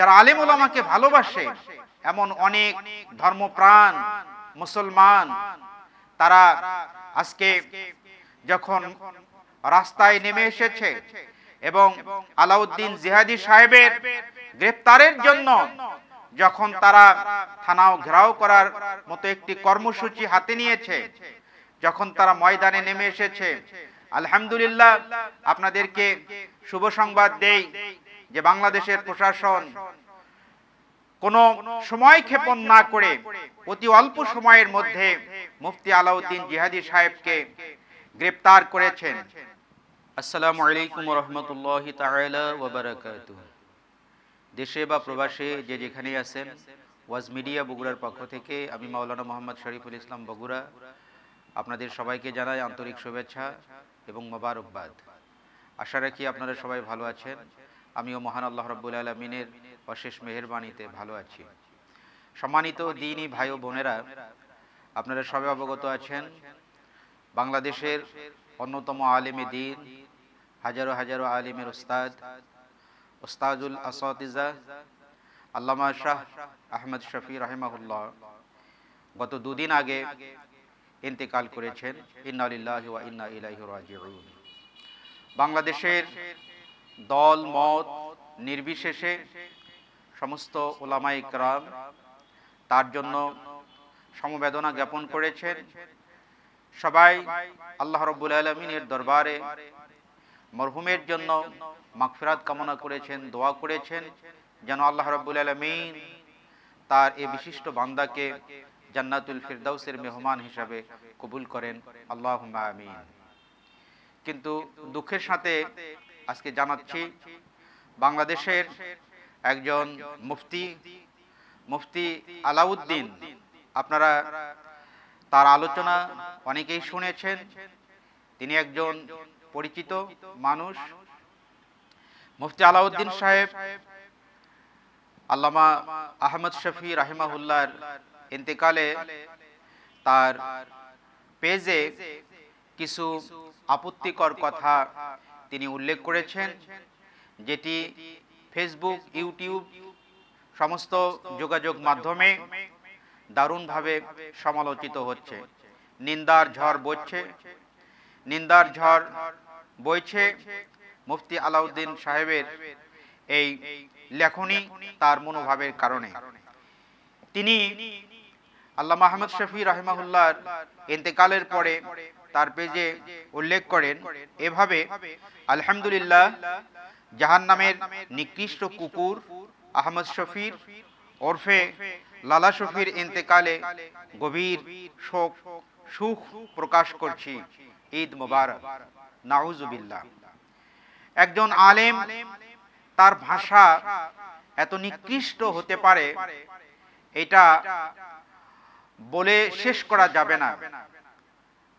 যারা আলেম ওলামাকে ভালোবাসে, এমন অনেক ধর্মপ্রাণ, মুসলমান, তারা আজকে যখন রাস্তায় নেমে এসেছে এবং আলাউদ্দিন জিহাদি সাহেবের গ্রেপ্তারের জন্য যখন তারা থানাও ঘেরাও করার মতো একটি কর্মসূচি হাতে নিয়েছে, যখন তারা ময়দানে নেমে এসেছে, আলহামদুলিল্লাহ আপনাদেরকে শুভ সংবাদ দেই। যে বাংলাদেশের প্রশাসন কোনো সময় ক্ষেপণ না করে, অতি অল্প সময়ের মধ্যে মুফতি আলাউদ্দিন জিহাদি সাহেবকে গ্রেপ্তার করেছেন। আসসালামু আলাইকুম রহমতুল্লাহ বারাকাতুহু দেশে বা প্রবাসে যে যেখানেই আছেন, ওয়াজ মিডিয়া বগুড়ার পক্ষ থেকে আমি মাওলানা মোহাম্মদ শরীফুল ইসলাম বগুড়া, আপনাদের সবাইকে জানাই আন্তরিক শুভেচ্ছা এবং মোবারকবাদ। আশা রাখি আপনারা সবাই ভালো আছেন। আমিও মহান আল্লাহ রব্বুল আলমিনের অশেষ মেহেরবানিতে ভালো আছি। সম্মানিত দিনই ভাই ও বোনেরা, আপনারা সবে অবগত আছেন, বাংলাদেশের অন্যতম আলেমে দিন, হাজারো হাজারো আলিমের উস্তাদ ওস্তাজুল আসাতিজা, আল্লামা শাহ আহমদ শফি রাহিমাহুল্লাহ গত দুদিন আগে ইন্তেকাল করেছেন। ইন্না ইলাইহি রাজিউন। বাংলাদেশের দল, মত, নির্বিশেষে সমস্ত ওলামা ইকরাম তার জন্য সমবেদনা জ্ঞাপন করেছেন। সবাই আল্লাহ রব্বুল আলমিনের দরবারে মরহুমের জন্য মাগফিরাত কামনা করেছেন, দোয়া করেছেন যেন আল্লাহ রব্বুল আলমিন তার এই বিশিষ্ট বান্দাকে জান্নাতুল ফিরদাউসের মেহমান হিসাবে কবুল করেন। আল্লাহ আমিন। কিন্তু দুঃখের সাথে আজকে জানাচ্ছি বাংলাদেশের একজন মুফতি মুফতি আলাউদ্দিন। আপনারা তার আলোচনা অনেকেই শুনেছেন। তিনি একজন পরিচিত মানুষ। মুফতি আলাউদ্দিন সাহেব আল্লামা আহমদ শফি রাহিমাহুল্লার ইন্তেকালে তার পেজে কিছু আপত্তিকর কথা তিনি উল্লেখ করেছেন, যেটি ফেসবুক ইউটিউব সমস্ত যোগাযোগ মাধ্যমে দারুণভাবে সমালোচিত হচ্ছে। নিন্দার ঝড় বইছে। নিন্দার ঝড় বইছে মুফতি আলাউদ্দিন সাহেবের এই লেখনী তার মনোভাবের কারণে। তিনি আল্লাহ মাহমদ শফি রাহিমাহুল্লার ইন্তেকালের পরে তার পেজে উল্লেখ করেন, এভাবে আলহামদুলিল্লাহ জাহান নামের নিকৃষ্ট কুকুর আহমদ শফির ওরফে লালা শফির ইন্তেকালে গভীর শোক, সুখ প্রকাশ করছি। ঈদ মুবারক। নাউজুবিল্লাহ একজন আলেম তার ভাষা এত নিকৃষ্ট হতে পারে, এটা বলে শেষ করা যাবে না।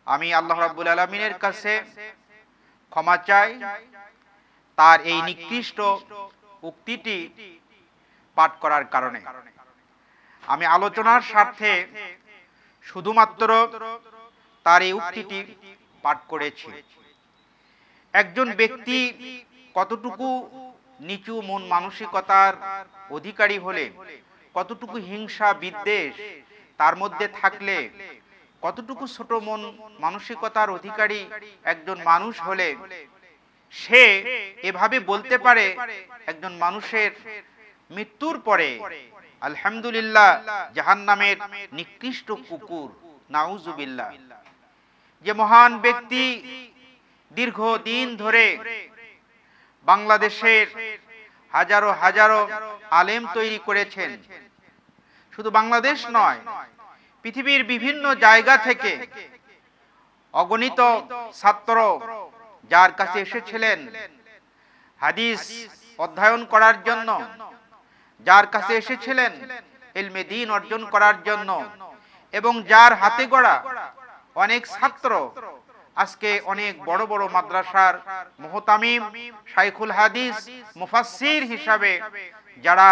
আমি আল্লাহ রাব্বুল আলমিনের কাছে ক্ষমা চাই। তার এই নিকৃষ্ট উক্তিটি পাঠ করার কারণে। আমি আলোচনার স্বার্থে শুধুমাত্র তার এই উক্তিটি পাঠ করেছি। একজন ব্যক্তি কতটুকু নিচু মন মানসিকতার অধিকারী হলে, কতটুকু হিংসা বিদ্বেষ তার মধ্যে থাকলে কতটুকু ছোট মন মানসিকতার অধিকারী একজন মানুষ হলে সে এভাবে বলতে পারে একজন মানুষের মৃত্যুর পরে, আলহামদুলিল্লাহ, জাহান্নামের নিকৃষ্ট কুকুর, নাউজুবিল্লাহ। যে মহান ব্যক্তি দীর্ঘ দিন ধরে বাংলাদেশের হাজারো হাজারো আলেম তৈরি করেছেন, শুধু বাংলাদেশ নয় পৃথিবীর বিভিন্ন জায়গা থেকে অগণিত ছাত্র যার কাছে এসেছিলেন। হাদিস অধ্যয়ন করার জন্য, যার কাছে এসেছিলেন এলমে দিন অর্জন করার জন্য, এবং যার হাতে গড়া অনেক ছাত্র, আজকে অনেক বড় বড় মাদ্রাসার মোহতামিম শাইখুল হাদিস মুফাসসির হিসাবে যারা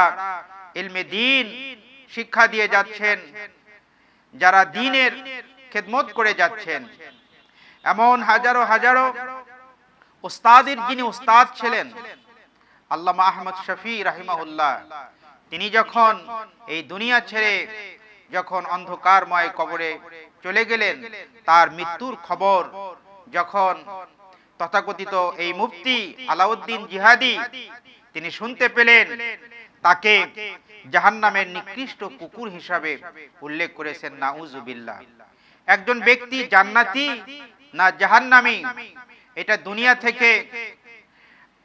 ইলমে দিন শিক্ষা দিয়ে যাচ্ছেন যারা দিনের খেদমত করে যাচ্ছেন। এমন হাজারো হাজারো ওস্তাদের যিনি ওস্তাদ ছিলেন, আল্লামা আহমদ শফি রাহিমাহুল্লাহ, তিনি যখন এই দুনিয়া ছেড়ে যখন অন্ধকারময় কবরে চলে গেলেন, তার মৃত্যুর খবর যখন তথাকথিত এই মুফতি আলাউদ্দিন জিহাদি তিনি শুনতে পেলেন, তাকে জাহান্নামের নিকৃষ্ট কুকুর হিসাবে উল্লেখ করেছেন, নাউজুবিল্লাহ। একজন ব্যক্তি জান্নাতি না জাহান্নামী, এটা দুনিয়া থেকে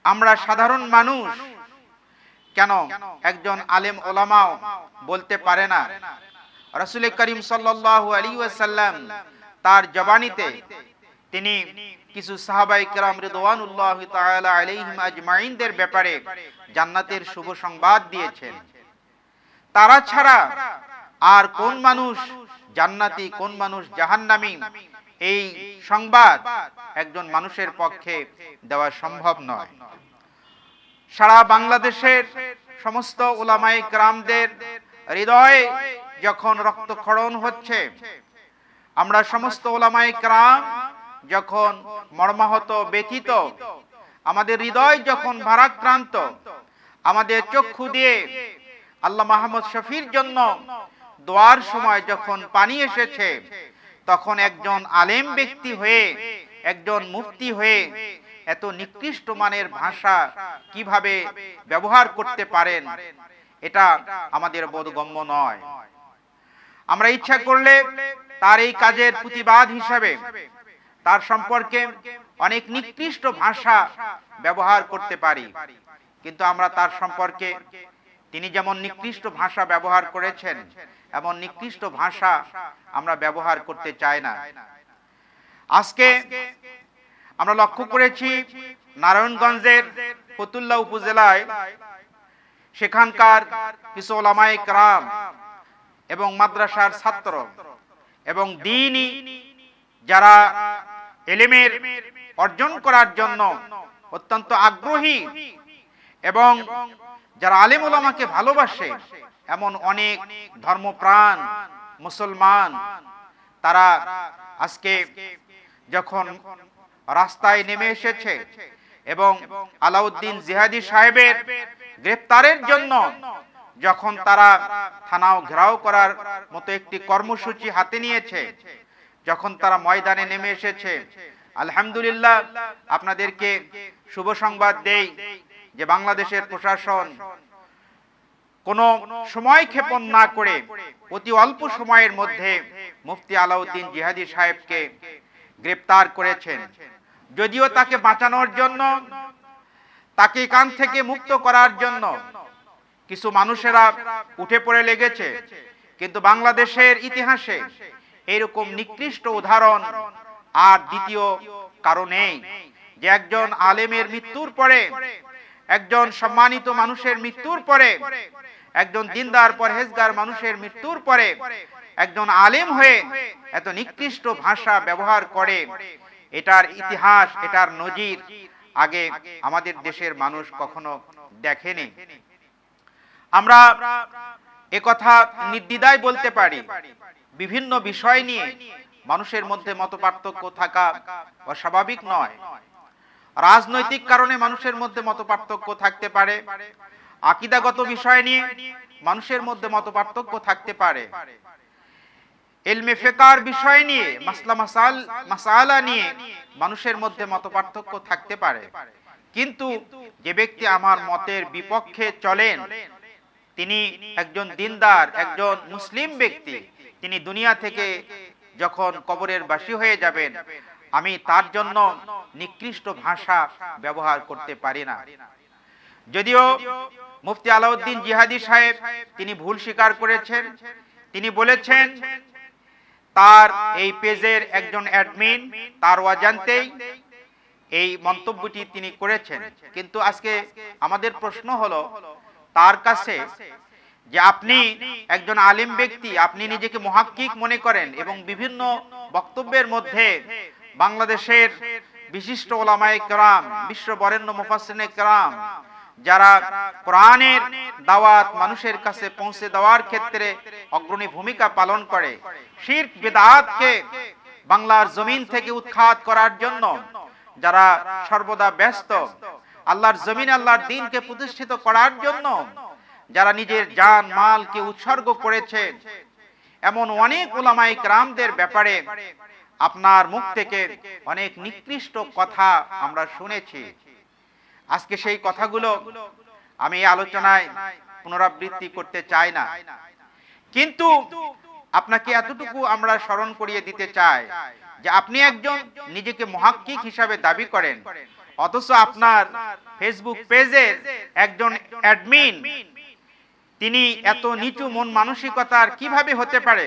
আমরা সাধারণ মানুষ। কেন? একজন আলেম ওলামাও বলতে পারে না। রাসূল করিম সাল্লাল্লাহু আলাইহি ওয়াসাল্লাম তার জবানিতে তিনি কিছু সাহাবাই কেরাম রিদওয়ানুল্লাহ তাআলা আলাইহিম আজমাইনদের ব্যাপারে জান্নাতের শুভ সংবাদ দিয়েছেন। তারা ছাড়া আর কোন মানুষ জান্নাতি, কোন মানুষ জাহান্নামী? এই সংবাদ একজন মানুষের পক্ষে দেওয়া সম্ভব নয়। সারা বাংলাদেশের সমস্ত ওলামাই গ্রামদের হৃদয়ে যখন রক্তক্ষরণ হচ্ছে, আমরা সমস্ত ওলামাই গ্রাম যখন মর্মাহত, ব্যথিত, আমাদের হৃদয় যখন ভারাক্রান্ত, আমাদের চক্ষু দিয়ে আল্লাহ মাহমদ শফির জন্য দোয়ার সময় যখন পানি এসেছে, তখন একজন আলেম ব্যক্তি হয়ে, একজন মুফতি হয়ে এত নিকৃষ্ট মানের ভাষা কীভাবে ব্যবহার করতে পারেন, এটা আমাদের বোধগম্য নয়। আমরা ইচ্ছা করলে তার এই কাজের প্রতিবাদ হিসাবে তার সম্পর্কে অনেক নিকৃষ্ট ভাষা ব্যবহার করতে পারি। কিন্তু আমরা তার সম্পর্কে তিনি যেমন নিকৃষ্ট ভাষা ব্যবহার করেছেন, এমন নিকৃষ্ট ভাষা আমরা ব্যবহার করতে চাই না। আজকে আমরা লক্ষ্য করেছি নারায়ণগঞ্জের ফতুল্লা উপজেলায় সেখানকার কিছু ওলামাই এবং মাদ্রাসার ছাত্র এবং দিনই যারা এলেমের অর্জন করার জন্য অত্যন্ত আগ্রহী এবং যারা আলেম ওলামাকে ভালোবাসে, এমন অনেক ধর্মপ্রাণ, মুসলমান, তারা আজকে যখন রাস্তায় নেমে এসেছে এবং আলাউদ্দিন জিহাদি সাহেবের গ্রেপ্তারের জন্য যখন তারা থানাও ঘেরাও করার মতো একটি কর্মসূচি হাতে নিয়েছে, যখন তারা ময়দানে নেমে এসেছে, আলহামদুলিল্লাহ আপনাদেরকে শুভ সংবাদ দেই। যে বাংলাদেশের প্রশাসন কোন সময় ক্ষেপণ না করে, অতি অল্প সময়ের মধ্যে মুফতি আলাউদ্দিন জিহাদি সাহেবকে গ্রেপ্তার করেছেন। যদিও তাকে বাঁচানোর জন্য, তাকে কান থেকে মুক্ত করার জন্য কিছু মানুষেরা উঠে পড়ে লেগেছে, কিন্তু বাংলাদেশের ইতিহাসে এরকম নিকৃষ্ট উদাহরণ আর দ্বিতীয় কারণেই যে একজন আলেমের মৃত্যুর পরে একজন সম্মানিত মানুষের মৃত্যুর পরে, একজন দিনদার পরহেজগার মানুষের মৃত্যুর পরে, একজন আলেম হয়ে এত নিকৃষ্ট ভাষা ব্যবহার করে। এটার ইতিহাস, এটার নজির আগে আমাদের দেশের মানুষ কখনো দেখেনি। আমরা একথা নির্দ্বিধায় বলতে পারি। বিভিন্ন বিষয় নিয়ে মানুষের মধ্যে মত পার্থক্য থাকা অস্বাভাবিক নয়। রাজনৈতিক কারণে মানুষের মধ্যে মত থাকতে পারে। আকিদাগত বিষয় নিয়ে মানুষের মধ্যে মত থাকতে পারে। এলমে ফেকার বিষয় নিয়ে, মাসলা মাসাল, মাসালা নিয়ে মানুষের মধ্যে মত থাকতে পারে। কিন্তু যে ব্যক্তি আমার মতের বিপক্ষে চলেন, তিনি একজন দিনদার, একজন মুসলিম ব্যক্তি, তিনি দুনিয়া থেকে যখন কবরের বাসী হয়ে যাবেন আমি তার জন্য নিকৃষ্ট ভাষা ব্যবহার করতে পারি না। যদিও মুফতি আলাউদ্দিন জিহাদি সাহেব তিনি ভুল স্বীকার করেছেন। তিনি বলেছেন, তার এই পেজের একজন অ্যাডমিন, তার অজান্তেই এই মন্তব্যটি তিনি করেছেন। কিন্তু আজকে আমাদের প্রশ্ন হলো, তার কাছে যে আপনি একজন আলিম ব্যক্তি, আপনি নিজেকে মহাক্কিক মনে করেন এবং বিভিন্ন বক্তব্যের মধ্যে বাংলাদেশের বিশিষ্ট ওলামায়ে কেরাম, বিশ্ব বরেণ্য মুফাসসিনে কেরাম, যারা কোরআনের দাওয়াত মানুষের কাছে পৌঁছে দেওয়ার ক্ষেত্রে অগ্রণী ভূমিকা পালন করে, শিরক বিদআতকে বাংলার জমিন থেকে উৎখাত করার জন্য যারা সর্বদা ব্যস্ত, আল্লাহর জমিন, আল্লাহর দিনকে প্রতিষ্ঠিত করার জন্য যারা নিজের জান, মালকে উৎসর্গ করেছে। এমন অনেক ওলামাই ক্রামদের ব্যাপারে আপনার মুখ থেকে অনেক নিকৃষ্ট কথা আমরা শুনেছি। আজকে সেই কথাগুলো আমি আলোচনায় পুনরাবৃত্তি করতে চাই না। কিন্তু আপনাকে এতটুকু আমরা স্মরণ করিয়ে দিতে চাই যে আপনি একজন নিজেকে মহাক্কিক হিসাবে দাবি করেন। অথচ আপনার ফেসবুক পেজের একজন অ্যাডমিন তিনি এত নিচু মন মানসিকতার কীভাবে হতে পারে?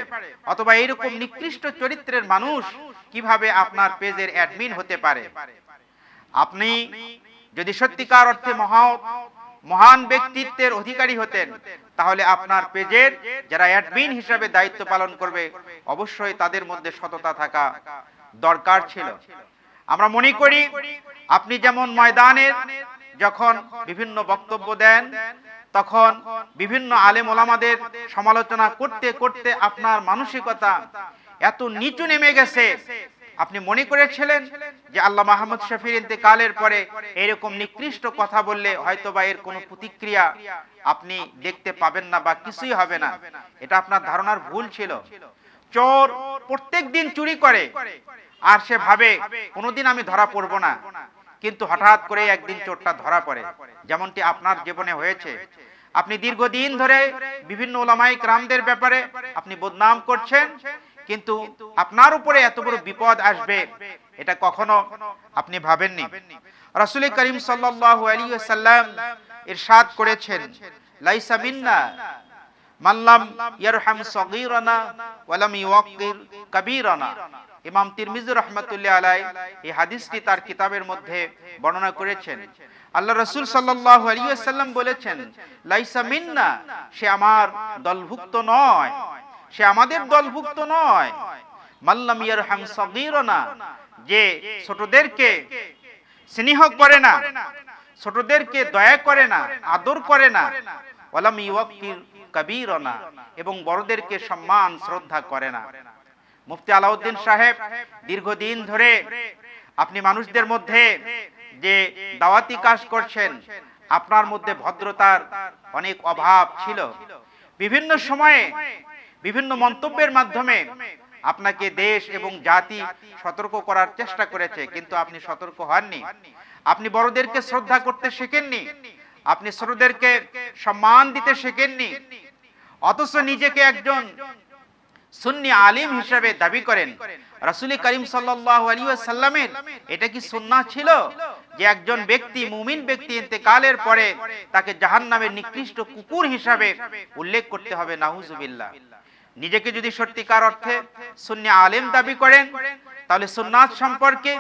অথবা এরকম নিকৃষ্ট চরিত্রের মানুষ কীভাবে আপনার পেজের অ্যাডমিন হতে পারে? আপনি যদি সত্যিকার অর্থে মহা মহান ব্যক্তিত্বের অধিকারী হতেন, তাহলে আপনার পেজের যারা অ্যাডমিন হিসাবে দায়িত্ব পালন করবে, অবশ্যই তাদের মধ্যে সততা থাকা দরকার ছিল। আমরা মনে করি, আপনি যেমন ময়দানের যখন বিভিন্ন বক্তব্য দেন তখন বিভিন্ন আলেম ওলামাদের সমালোচনা করতে করতে আপনার মানসিকতা এত নিচু নেমে গেছে। আপনি মনে করেছিলেন যে আল্লাহ মাহমুদ শফির ইন্তেকালের পরে এরকম নিকৃষ্ট কথা বললে হয়তো বা এর কোনো প্রতিক্রিয়া আপনি দেখতে পাবেন না বা কিছুই হবে না। এটা আপনার ধারণার ভুল ছিল। চোর প্রত্যেক দিন চুরি করে। আর সে ভাবে কোনোদিন আমি ধরা পড়ব না। কিন্তু হঠাৎ করে একদিন চোরটা ধরা পড়ে, যেমনটি আপনার জীবনে হয়েছে। আপনি দীর্ঘদিন ধরে বিভিন্ন ওলামাই ক্রামদের ব্যাপারে আপনি বদনাম করছেন, কিন্তু আপনার উপরে এত বড় বিপদ আসবে, এটা কখনো আপনি ভাবেননি। রাসূল করিম সাল্লাল্লাহু আলাইহি ওয়াসাল্লাম ইরশাদ করেছেন, লাইসা মিন্না মাল্লাম ইয়ারহাম সগীরানা ওয়ালাম ইওয়াক্কির কাবীরানা। ইমাম তিরমিজি রহমাতুল্লাহ আলাই এই হাদিসটি তার কিতাবের মধ্যে বর্ণনা করেছেন। আল্লাহ রাসূল সাল্লাল্লাহু আলাইহি ওয়াসাল্লাম বলেছেন, লাইসা মিন্না, সে আমার দলভুক্ত নয়। সে আমাদের দলভুক্ত নয়। মাল্লাম ইয়ারহাম সগীরানা, যে ছোটদেরকে স্নেহ করে না, ছোটদেরকে দয়া করে না, আদর করে না। ওয়ালাম ইওয়াক্কির কবিরনা এবং বড়দেরকে সম্মান, শ্রদ্ধা করে না। মুফতি আলাউদ্দিন সাহেব দীর্ঘদিন ধরে আপনি মানুষদের মধ্যে যে দাওয়াতি কাজ করছেন, আপনার মধ্যে ভদ্রতার অনেক অভাব ছিল। বিভিন্ন সময়ে বিভিন্ন মন্তব্যের মাধ্যমে আপনাকে দেশ এবং জাতি সতর্ক করার চেষ্টা করেছে, কিন্তু আপনি সতর্ক হননি। আপনি বড়দেরকে শ্রদ্ধা করতে শেখেননি। আপনি ছোটদেরকে সম্মান দিতে শেখেননি, অথচ নিজেকে একজন সুন্নি আলিম হিসাবে দাবি করেন। রাসূল করিম ওয়াসাল্লামের এটা কি সুন্নাহ ছিল? যে একজন ব্যক্তি, মুমিন ব্যক্তি ইন্তেকালের পরে তাকে জাহান্নামের নিকৃষ্ট কুকুর হিসাবে উল্লেখ করতে হবে, নাউজুবিল্লাহ। নিজেকে যদি সত্যিকার অর্থে সুন্নি আলেম দাবি করেন, তাহলে সুন্নাত সম্পর্কে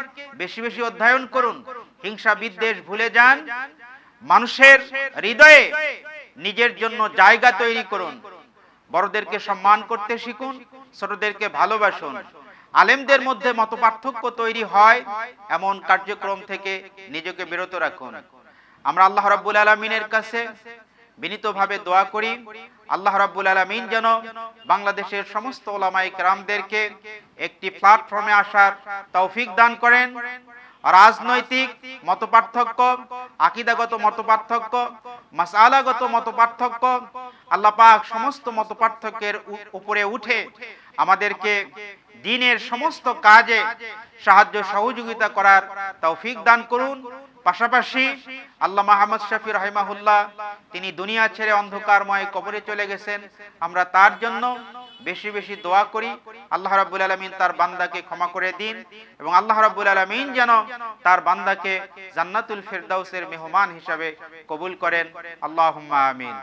বেশি বেশি অধ্যয়ন করুন। হিংসা বিদ্বেষ ভুলে যান মানুষের হৃদয়ে নিজের জন্য জায়গা তৈরি করুন। বড়দেরকে সম্মান করতে শিখুন, ছোটদেরকে ভালোবাসুন। আলেমদের মধ্যে মত তৈরি হয়, এমন কার্যক্রম থেকে নিজেকে বিরত রাখুন। আমরা আল্লাহ রাব্বুল আলমিনের কাছে বিনীতভাবে দোয়া করি, আল্লাহ রাব্বুল আলমিন যেন বাংলাদেশের সমস্ত ওলামাই কেরামদেরকে একটি প্ল্যাটফর্মে আসার তৌফিক দান করেন। রাজনৈতিক মতপার্থক্য, আকিদাগত মতপার্থক্য, মাসালাগত মতপার্থক্য, আল্লাহ পাক সমস্ত মতপার্থক্যের উপরে উঠে আমাদেরকে দিনের সমস্ত কাজে সাহায্য, সহযোগিতা করার তৌফিক দান করুন। পাশাপাশি আল্লাহ মাহমদ শফি রহিমাহুল্লাহ, তিনি দুনিয়া ছেড়ে অন্ধকারময় কবরে চলে গেছেন। আমরা তার জন্য বেশি বেশি দোয়া করি। আল্লাহ রাব্বুল আলামিন তার বান্দাকে ক্ষমা করে দিন এবং আল্লাহ রাব্বুল আলামিন যেন তার বান্দাকে জান্নাতুল ফেরদাউসের মেহমান হিসাবে কবুল করেন। আল্লাহুম্মা আমিন।